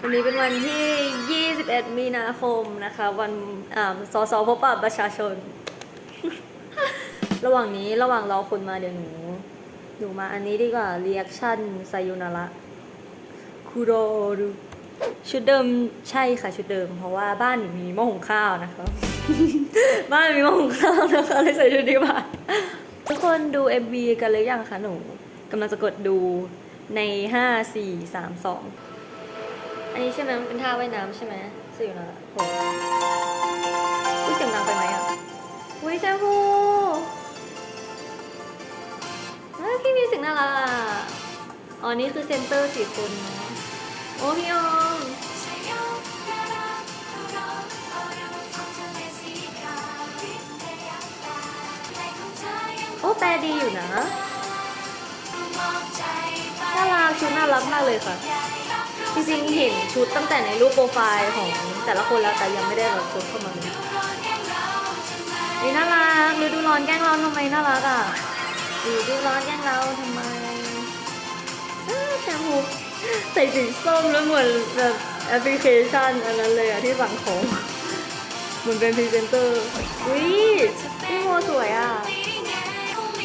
วันนี้เป็นวันที่ 21 มีนาคมนะคะ วันอ่าสสพบปะประชาชน ระหว่างนี้ระหว่างรอคนมาเดี๋ยวหนู หนูมาอันนี้ดีกว่าเรีแอคชั่นไซยุนาระคุโรรุชุดเดิมใช่ค่ะชุดเดิม เพราะว่าบ้านหนูมีหม้อหุงข้าวนะคะ บ้านมีหม้อหุงข้าวนะคะเลยใส่ชุดนี้มาทุกคนดู MV กันหรือยังคะหนูกำลังจะกดดูใน 5 4 3 2 อันนี้ใช่ไหมมันเป็นท่าว่ายน้ำใช่ไหมสื่อนะโหอุ้ยเสียงดังไปไหมอะอุ้ยแชมพูเฮ้ยพี่มีเสียงน่ารักอะอ๋อ นี่คือเซนเตอร์สี่คนเนาะโอ้พี่ออมโอ้แปลดีอยู่นะน่ารักชุดน่ารักมากเลยค่ะ จริงๆเห็นชุดตั้งแต่ในรูปโปรไฟล์ของแต่ละคนแล้วแต่ยังไม่ได้แบบชุดเข้ามาเลยนี่น่ารักฤดูร้อนแกล้งเราทำไมน่ารักอะฤดูร้อนแกล้งเราทำไมแชมพูใส่สีส้มแล้วเหมือนแบบแอปพลิเคชันอันนั้นเลยอะที่สั่งของเหมือนเป็นพรีเซนเตอร์อุ้ยพี่โมสวยอะ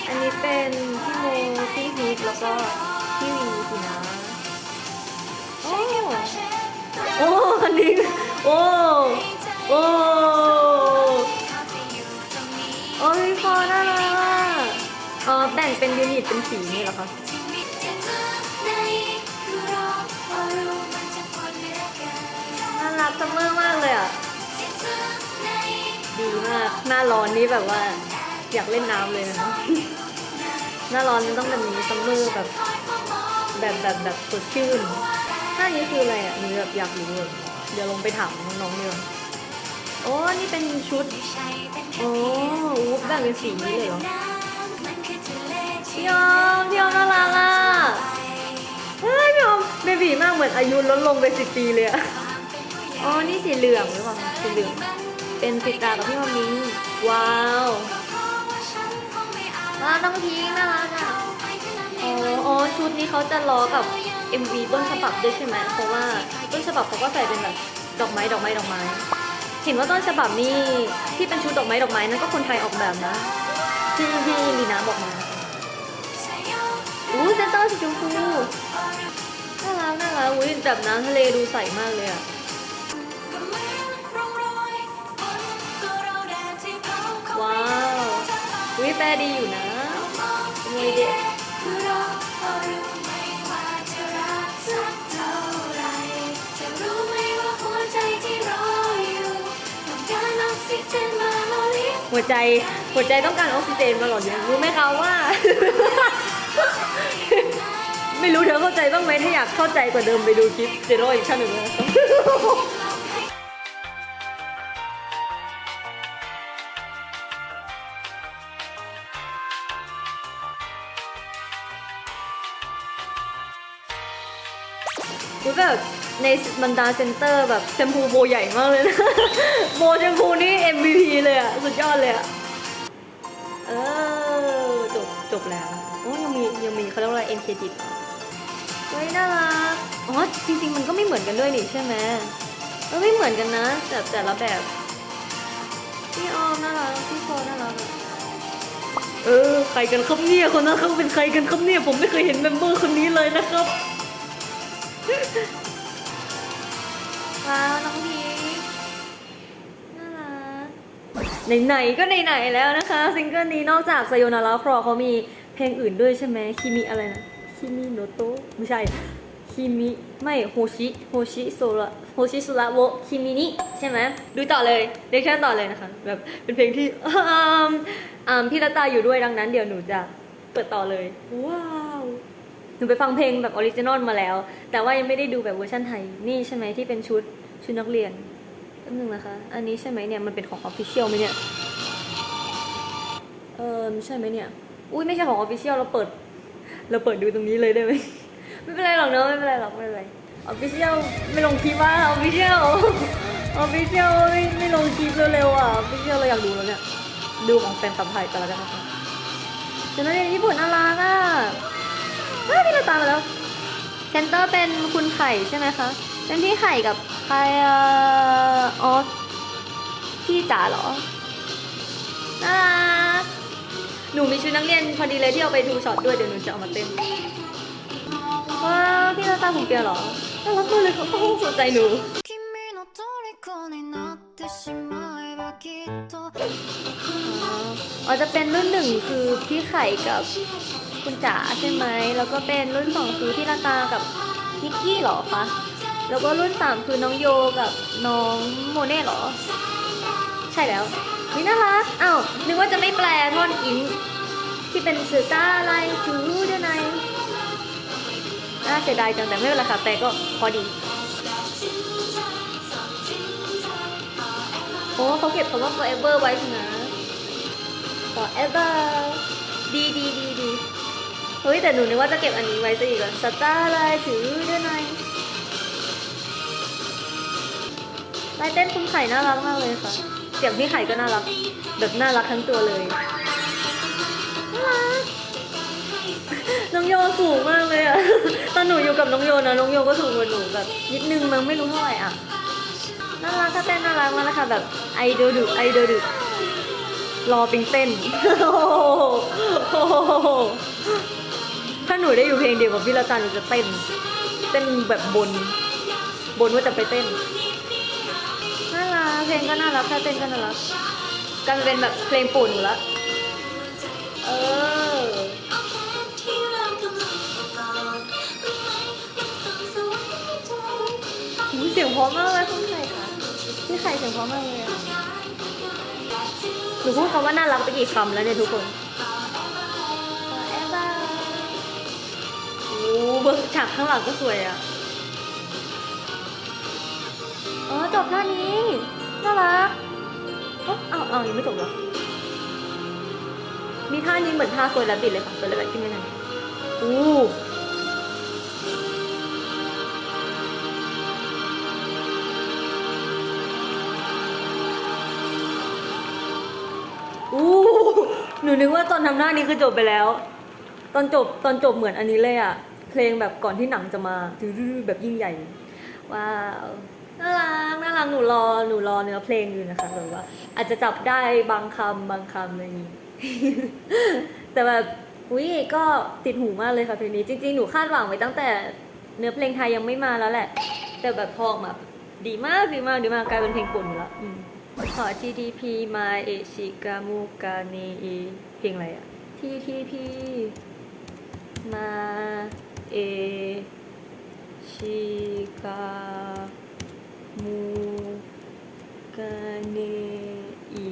อันนี้เป็นพี่โมพี่ฮิปแล้วก็พี่วีสินะ โอ้โอ้อันนี้โอ้โอ้โอ้ยพอน่ารักอะอ๋อแบ่งเป็นยูนิตเป็นสีนี่เหรอคะน่ารักซัมเมอร์มากเลยอะดีมากหน้าร้อนนี้แบบว่า อยากเล่นน้ำเลยนะหน้าร้อนมันต้องแบบนี้ซัมเมอร์แบบแบบแบบแบบสดชื่น หน้านี้คืออะไรอะหนูแบบอยากรู้เลยเดี๋ยวลงไปถามน้องๆเนี่ยโอ้ นี่เป็นชุด โอ้อู้แบ่งเป็นสีนี้เลยเหรอพี่ออมพี่ออมน่ารักอะ เฮ้ยพี่ออมเบบีมากเหมือนอายุลดลงไปสิบปีเลยอะ อ๋อ นี่สีเหลืองหรือเปล่าคะสีเหลือง เป็นสีตากับพี่มามิงว้าวว้าวน้องพีคน่ารักอะอ๋ออ๋อ ชุดนี้เขาจะล้อกับ MV ต้นฉบับด้วยใช่ไหมเพราะว่าต้นฉบับเขาก็ใส่เป็นแบบดอกไม้ดอกไม้ดอกไม้เห็นว่าต้นฉบับนี่ที่เป็นชุดดอกไม้ดอกไม้นั่นก็คนไทยออกแบบนะที่ที่ลีนาบอกมาอู้เซนเตอร์สีชมพูน่ารักน่ารักอุ้ยแบบน้ำทะเลดูใสมากเลยอะว้าวอุ้ยแปลดีอยู่นะมวยเด็ก หัวใจหัวใจต้องการออกซิเจนตลอดอเนี่ยรู้ไหมคะว่า ไม่รู้เธอเข้าใจบ้างไหมถ้าอยากเข้าใจกว่าเดิมไปดูคลิปเจโร่อีกชั้นหนึ่งนะ รู้แบบในบรรดาเซนเตอร์แบบแชมพูโบใหญ่มากเลยนะ โบแชมพูนี่ MVP เลยอะสุดยอดเลยอะเออจบจบแล้วโอ้ยังมียังมีเขาเรียกว่าอะไร NK จิตเฮ้ยน่ารักอ๋อจริงๆมันก็ไม่เหมือนกันด้วยนี่ใช่ไหมเออไม่เหมือนกันนะ แต่แต่ละแบบพี่ออมน่ารักพี่โฟน่ารักเออใครกันครับเนี่ยคนนั้นเขาเป็นใครกันครับเนี่ยผมไม่เคยเห็นเมมเบอร์คนนี้เลยนะครับ ว้าวน้องพีคน่ารักไหนๆก็ไหนๆแล้วนะคะ ซิงเกิลนี้นอกจากไซโยนาราครอเขามีเพลงอื่นด้วยใช่ไหมคิมิอะไรนะคิมิโนโตะไม่ใช่คิมิไม่โฮชิโฮชิโซระโฮชิสุระโวคิมินิใช่ไหมดูต่อเลยเรียกแค่ต่อเลยนะคะแบบเป็นเพลงที่อ่าอ่าพี่ละตาอยู่ด้วยดังนั้นเดี๋ยวหนูจะเปิดต่อเลยว้าว หนูไปฟังเพลงแบบออริจินอลมาแล้ว แต่ว่ายังไม่ได้ดูแบบเวอร์ชันไทย นี่ใช่ไหมที่เป็นชุดชุดนักเรียนแป๊บนึงนะคะ อันนี้ใช่ไหมเนี่ย มันเป็นของออฟฟิเชียลไหมเนี่ย เออใช่ไหมเนี่ย อุ้ยไม่ใช่ของออฟฟิเชียลเราเปิด เราเปิดดูตรงนี้เลยได้ไหม ไม่เป็นไรหรอกเนอะไม่เป็นไรหรอกไม่เป็นไรออฟฟิเชียลไม่ลงคลิปว่าออฟฟิเชียลออฟฟิเชียลไม่ไม่ลงคลิปเร็วๆอะออฟฟิเชียลเราอยากดูแล้วเนี่ย ดูของแฟนคลับไทยกันแล้วกันนะคะชุดนักเรียนญี่ปุ่นน่ารักอะ เฮ้ยพี่เาตามมาแล้วเซนเตอร์เป็นคุณไข่ใช่ไหมคะเป็นพี่ไข่กับใครเอ่ออพี่จ๋าเหรอน่ารักหนูมีชุดนักเรียนพอดีเลยที่เอาไปทูช็อตด้วยเดี๋ยวหนูจะเอามาเต้นว้าวพี่เาตามผมเปียเหรอน่ารักมากเลยเขาสนใจหนูอ๋อจะเป็นรุ่นหนึ่งคือพี่ไข่กับ คุณจ๋าใช่ไหม แล้วก็เป็นรุ่นสองคือพี่ลาตากับนิกกี้หรอคะ แล้วก็รุ่นสามคือน้องโยกับน้องโมเน่หรอ ใช่แล้วนี่น่ารักอ้าวนึกว่าจะไม่แปลท่อนอิงที่เป็นสือตาอะไรถือเด้วยวในน่าเสียดายจังแต่ไม่เป็นไรค่ะแต่ก็พอดี โอ้เขาเก็บคำว่า forever ไว้นะ forever ดีดีดี ฮ้ยแต่หนูนึกว่าจะเก็บอันนี้ไว้ซะอีกอะสตาร์อะไรถือด้วยหน่อยลายเต้นคุณไข่น่ารักมากเลยค่ะ เสียงพี่ไข่ก็น่ารัก แบบน่ารักทั้งตัวเลยน้องโยสูงมากเลยอะตอนหนูอยู่กับน้องโยนะน้องโยก็สูงกว่าหนูแบบนิดนึงมั้งไม่รู้เท่าไหร่อะน่ารักถ้าเต้นน่ารักมากนะคะแบบไอเดอดุไอเดอดุรอปิงเต้นโอ้โห ถ้าหนูได้อยู่เพลงเดียวกับพี่ละตาหนูจะเต้น เต้นแบบบน บนว่าจะไปเต้นน่ารักเพลงก็น่ารักถ้าเต้นก็น่ารักกลายมาเป็นแบบเพลงโปรดหนูละเออหูเสียงเพราะมากเลยคุณไข่ค่ะพี่ไข่เสียงเพราะมากเลยอะหนูพูดคำว่าน่ารักไปกี่คำแล้วเนี่ยทุกคน เบิร์ฉากข้างหลังก็สวยอะอ๋อจบท่านี้ น่ารักเอ้าอ้าวอ้ายังไม่จบเหรอ มีท่านี้เหมือนท่าโซยแลบบิดเลยค่ะโซยแลบบิดที่ไม่นานอู้หนูนึกว่าตอนทำหน้านี้คือจบไปแล้ว ตอนจบตอนจบเหมือนอันนี้เลยอะ เพลงแบบก่อนที่หนังจะมาดื้อแบบยิ่งใหญ่ว้าวน่ารักน่ารักหนูรอหนูรอเนื้อเพลงอยู่นะคะแบบว่า อาจจะจับได้บางคำบางคำอะไรอย่างนี้แต่แบบอุ้ยก็ติดหูมากเลยค่ะเพลงนี้จริงๆหนูคาดหวังไว้ตั้งแต่เนื้อเพลงไทยยังไม่มาแล้วแหละ แต่แบบพอมาดีมากดีมากดีมากกลายเป็นเพลงปุ่นแล้วอืมขอ TTP มาเอชิกามุกาเนอีเพลงอะไรอะ TTP มา เอชิกามูกาเนอี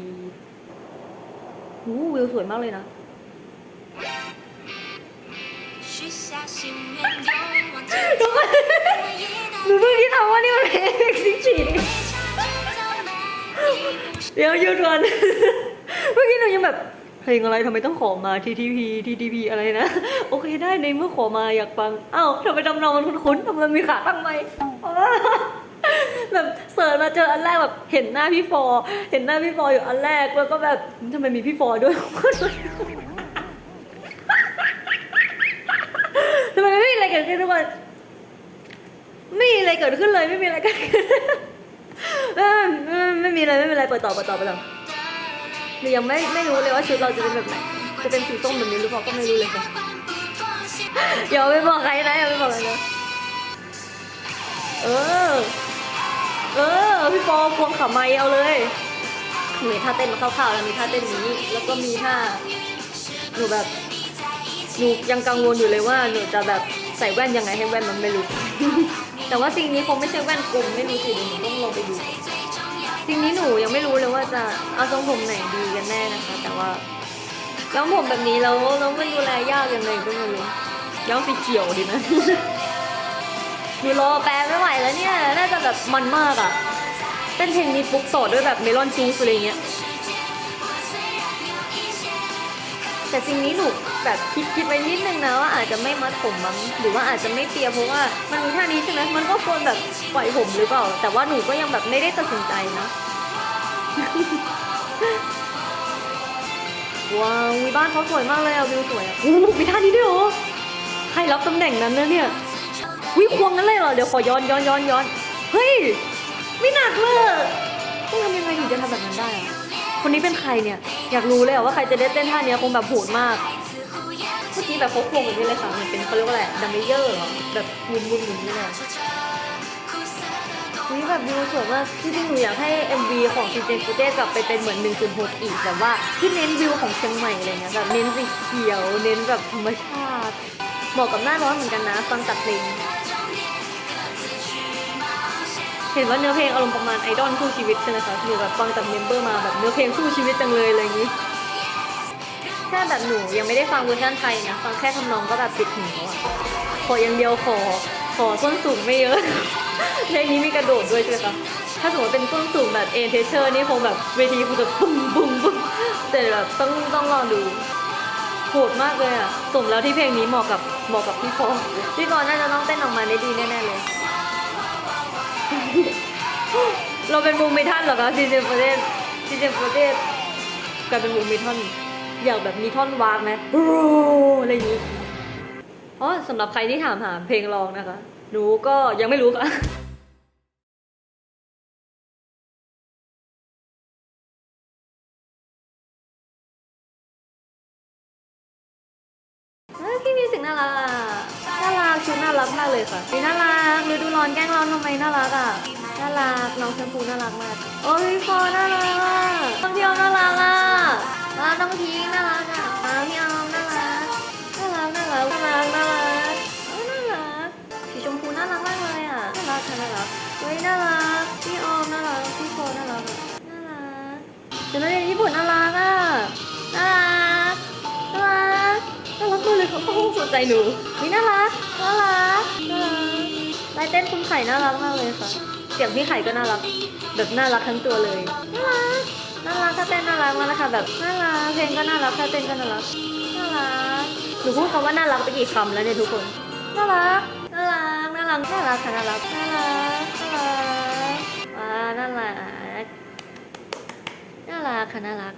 หูวิวสวยมากเลยนะหนูเพิ่งคิดเำว่านี่มันเพลงซิงฉีเดี๋ยวหยุดก่นเมื่อกี้หนูยังแบบ เพลงอะไรทำไมต้องขอมา TTP TTP อะไรนะ โอเคได้ในเมื่อขอมาอยากฟังอ้าวทำไมจำนองมันคุ้นๆทำไมมีขาตั้งไหมแบบเสิร์ชมาเจออันแรกแบบเห็นหน้าพี่ฟอ เห็นหน้าพี่ฟออยู่อันแรกแล้วก็แบบทำไมมีพี่ฟอด้วยทำไมไม่มีอะไรเกิดขึ้นทุกคนไม่มีอะไรเกิดขึ้นเลยไม่มีอะไรเกิดขึ้นไม่ไม่มีอะไรไม่มีอะไรเปิดต่อเปิดต่อเปิดต่อ หนูยังไม่ไม่รู้เลยว่าชุดเราจะเป็นแบบไหน จะเป็นสีส้มแบบนี้หรือเปล่าก็ไม่รู้เลยค่ะอย่าไปบอกใครนะอย่าไปบอกใครนะเออ เออ พี่ปอควงขาไม้เอาเลยหนูท่าเต้นมาคร่าวๆแล้วมีท่าเต้นนี้ แล้วก็มีท่าหนูแบบหนูยังกังวลอยู่เลยว่าหนูจะแบบใส่แว่นยังไงให้แว่นมันไม่หลุดแต่ว่าสิ่งนี้คงไม่ใช่แว่นกลมไม่รู้สิหนูต้องลองไปดู จริงนี้หนูยังไม่รู้เลยว่าจะเอาทรงผมไหนดีกันแน่นะคะ แต่ว่าย้อมผมแบบนี้แล้วแล้วมันดูแลยากยังไงก็ไม่รู้ย้อมสีเขียวดีไหมหนูรอแปลไม่ไหวแล้วเนี่ย น่าจะแบบมันมากอะ่ะเป็นเพลงนี้ปุ๊กสดด้วยแบบเมลอนชูสอะไรเงี้ย แต่สิ่งนี้หนูแบบคิดคิดไว้นิดนึงนะว่าอาจจะไม่มัดผมมั้งหรือว่าอาจจะไม่เปียเพราะว่ามันมีท่านี้ใช่ไหมมันก็ควรแบบปล่อยผมหรือเปล่า แต่ว่าหนูก็ยังแบบไม่ได้ตัดสินใจนะว้าวมีบ้านเขาสวยมากเลยอะวิวสวยอะโอ้มีท่านี้ด้วยเหรอใครรับตำแหน่งนั้นนะเนี่ยวิควงนั้นเลยเหรอเดี๋ยวขอย้อนย้อนย้อนย้อนเฮ้ยไม่หนักเลย คนนี้เป็นใครเนี่ย อยากรู้เลยว่าใครจะได้เต้นท่าเนี้ยคงแบบโหดมากเมื่อกี้แบบเขาควงอย่างนี้เลยค่ะมันเป็นเขาเรียกว่าอะไรดัมเบลเยอร์แบบมุนมุนๆอย่างนี้เลยนี่แบบวิวสวยมากจริงๆหนูอยากให้ MV ของซีเจนฟูเต้กลับไปเป็นเหมือน 1.6 อีกแบบว่าที่เน้นวิวของเชียงใหม่อะไรเงี้ยแบบเน้นสีเขียว เน้นแบบธรรมชาติ เหมาะกับหน้าร้อนเหมือนกันนะฟังตัดเพลง เห็นว่าเนื้อเพลงอารมณ์ประมาณไอดอลสู้ชีวิตใช่ไหมคะหนูแบบฟังจากเมมเบอร์มาแบบเนื้อเพลงสู้ชีวิตจังเลยอะไรอย่างนี้แค่แบบหนูยังไม่ได้ฟังเวอร์ชันไทยนะฟังแค่ทำนองก็แบบติดหูแล้วอะขออย่างเดียวขอขอส้นสูงไม่เยอะเพลงนี้มีกระโดดด้วยใช่ไหมคะถ้าสมมติเป็นส้นสูงแบบเอเทเชอร์นี่คงแบบเวทีคงจะปุ้มปุ้มปุ้มแต่แบบต้องต้องลองดูโหดมากเลยอะสมแล้วที่เพลงนี้เหมาะกับเหมาะกับพี่ฟอพี่ฟอน่าจะต้องเต้นออกมาได้ดีแน่ๆเลย เราเป็นวงเมทัลเหรอคะซีเจมโปรเดสซีเจมโปรเดสกลายเป็นวงเมทัลอยากแบบมีท่อนวากไหมโอ้อะไรอย่างนี้อ๋อสำหรับใครที่ถามหาเพลงร้องนะคะ หนูก็ยังไม่รู้ค่ะ เดี๋ยวนักเรียนญี่ปุ่นน่ารักอะน่ารักน่ารักน่ารักมากเลยเขาโอ้โหสนใจหนูนี่น่ารักน่ารักน่ารักลายเต้นคุณไข่น่ารักมากเลยค่ะ เสียงพี่ไข่ก็น่ารัก แบบน่ารักทั้งตัวเลยน่ารักน่ารักถ้าเต้นน่ารักมากนะคะแบบน่ารักเพลงก็น่ารักถ้าเต้นก็น่ารักน่ารักหนูพูดคำว่าน่ารักไปกี่คำแล้วเนี่ยทุกคนน่ารักน่ารักน่ารักน่ารักค่ะน่ารักน่ารักน่ารักอ่าน่ารัก รักค่ะน่ารัก